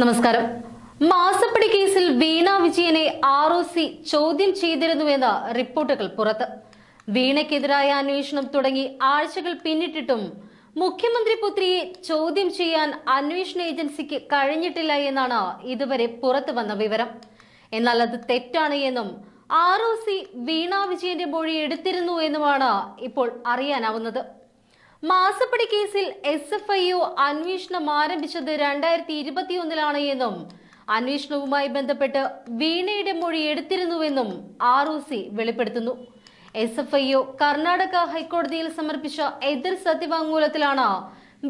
നമസ്കാരം. മാസപ്പടി കേസിൽ വീണ വിജയനെ ആർ ഒ സി ചോദ്യം ചെയ്തിരുന്നുവെന്ന് റിപ്പോർട്ടുകൾ പുറത്ത്. വീണയ്ക്കെതിരായ അന്വേഷണം തുടങ്ങി ആഴ്ചകൾ പിന്നിട്ടിട്ടും മുഖ്യമന്ത്രി പുത്രിയെ ചോദ്യം ചെയ്യാൻ അന്വേഷണ ഏജൻസിക്ക് കഴിഞ്ഞിട്ടില്ല എന്നാണ് ഇതുവരെ പുറത്തു വന്ന വിവരം. എന്നാൽ അത് തെറ്റാണ് എന്നും ആർ ഒ സി വീണ വിജയന്റെ മൊഴി എടുത്തിരുന്നു എന്നുമാണ് ഇപ്പോൾ അറിയാനാവുന്നത്. മാസപ്പടി കേസിൽ എസ് എഫ് ഐ ഒ അന്വേഷണം ആരംഭിച്ചത് രണ്ടായിരത്തി ഇരുപത്തിയൊന്നിലാണ് എന്നും അന്വേഷണവുമായി ബന്ധപ്പെട്ട് വീണയുടെ മൊഴി എടുത്തിരുന്നുവെന്നും ആർ ഒ സി വെളിപ്പെടുത്തുന്നു. S F I O Karnataka ഹൈക്കോടതിയിൽ സമർപ്പിച്ച എതിർ സത്യവാങ്മൂലത്തിലാണ്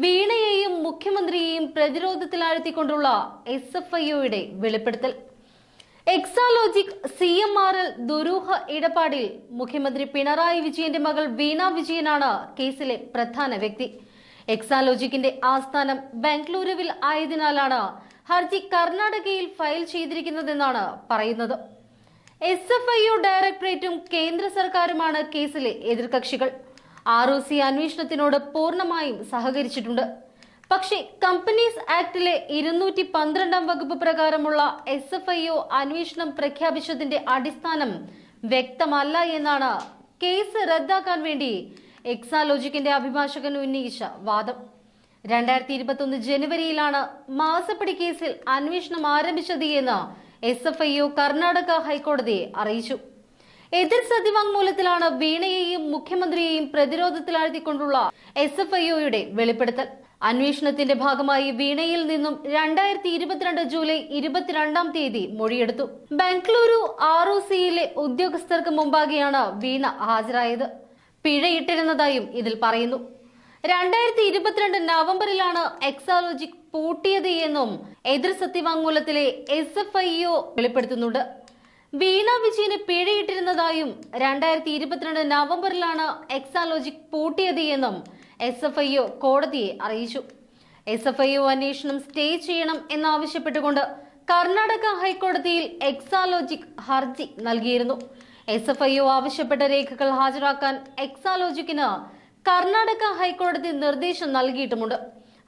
വീണയെയും മുഖ്യമന്ത്രിയെയും പ്രതിരോധത്തിലാഴ്ത്തിക്കൊണ്ടുള്ള എസ് എഫ് ഐ ഒയുടെ വെളിപ്പെടുത്തൽ. Exalogic C M R L ദുരൂഹ ഇടപാടിൽ മുഖ്യമന്ത്രി പിണറായി വിജയന്റെ മകൾ വീണ വിജയനാണ് കേസിലെ പ്രധാന വ്യക്തി. എക്സാലോജിക്കിന്റെ ആസ്ഥാനം ബംഗളൂരുവിൽ ആയതിനാലാണ് ഹർജി കർണാടകയിൽ ഫയൽ ചെയ്തിരിക്കുന്നതെന്നാണ് പറയുന്നത്. എസ് എഫ് ഐ ഒ ഡയറക്ടറേറ്റും കേന്ദ്ര സർക്കാരുമാണ് കേസിലെ എതിർകക്ഷികൾ. ആർ ഒ സി അന്വേഷണത്തിനോട് പൂർണമായും സഹകരിച്ചിട്ടുണ്ട്. പക്ഷേ കമ്പനീസ് ആക്ടിലെ ഇരുന്നൂറ്റി പന്ത്രണ്ടാം വകുപ്പ് പ്രകാരമുള്ള എസ് എഫ് ഐ ഒ അന്വേഷണം പ്രഖ്യാപിച്ചതിന്റെ അടിസ്ഥാനം വ്യക്തമല്ല എന്നാണ് കേസ് റദ്ദാക്കാൻ വേണ്ടി എക്സാലോജിക്കിന്റെ അഭിഭാഷകൻ ഉന്നയിച്ച വാദം. രണ്ടായിരത്തി ഇരുപത്തി ജനുവരിയിലാണ് മാസപ്പടി കേസിൽ അന്വേഷണം ആരംഭിച്ചത് എന്ന് S F I O Karnataka ഹൈക്കോടതിയെ അറിയിച്ചു. എതിർ സത്യവാങ്മൂലത്തിലാണ് വീണയെയും മുഖ്യമന്ത്രിയെയും പ്രതിരോധത്തിലാഴ്ത്തിക്കൊണ്ടുള്ള എസ് എഫ് ഐ ഒയുടെ വെളിപ്പെടുത്തൽ. അന്വേഷണത്തിന്റെ ഭാഗമായി വീണയിൽ നിന്നും രണ്ടായിരത്തി ഇരുപത്തിരണ്ട് ജൂലൈ ഇരുപത്തിരണ്ടാം തീയതി മൊഴിയെടുത്തു. ബംഗളൂരു ആർ ഒ സിയിലെ ഉദ്യോഗസ്ഥർക്ക് മുമ്പാകെയാണ് വീണ ഹാജരായത്. പിഴയിട്ടിരുന്നതായും ഇതിൽ പറയുന്നു. രണ്ടായിരത്തി ഇരുപത്തിരണ്ട് നവംബറിലാണ് എക്സാലോജിക് പൂട്ടിയത് എന്നും എതിർ സത്യവാങ്മൂലത്തിലെ എസ് എഫ് ഐ വെളിപ്പെടുത്തുന്നുണ്ട്. വീണ വിജയന് പിഴയിട്ടിരുന്നതായും രണ്ടായിരത്തി ഇരുപത്തിരണ്ട് നവംബറിലാണ് എക്സാലോജിക് പൂട്ടിയത് എന്നും എസ് എഫ് ഐ ഒ കോടതിയെ അറിയിച്ചു. എസ് എഫ് ഐ ഒ അന്വേഷണം സ്റ്റേ ചെയ്യണം എന്നാവശ്യപ്പെട്ടുകൊണ്ട് കർണാടക ഹൈക്കോടതിയിൽ എക്സാലോജിക് ഹർജി നൽകിയിരുന്നു. എസ് എഫ് ഐ ഒ ആവശ്യപ്പെട്ട രേഖകൾ ഹാജരാക്കാൻ എക്സാലോജിക്കിന് കർണാടക ഹൈക്കോടതി നിർദ്ദേശം നൽകിയിട്ടുമുണ്ട്.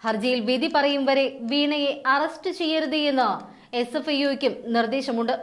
ഹർജിയിൽ വിധി പറയും വരെ വീണയെ അറസ്റ്റ് ചെയ്യരുത് എന്ന് എസ് എഫ് ഐ ഒയ്ക്കും നിർദ്ദേശമുണ്ട്.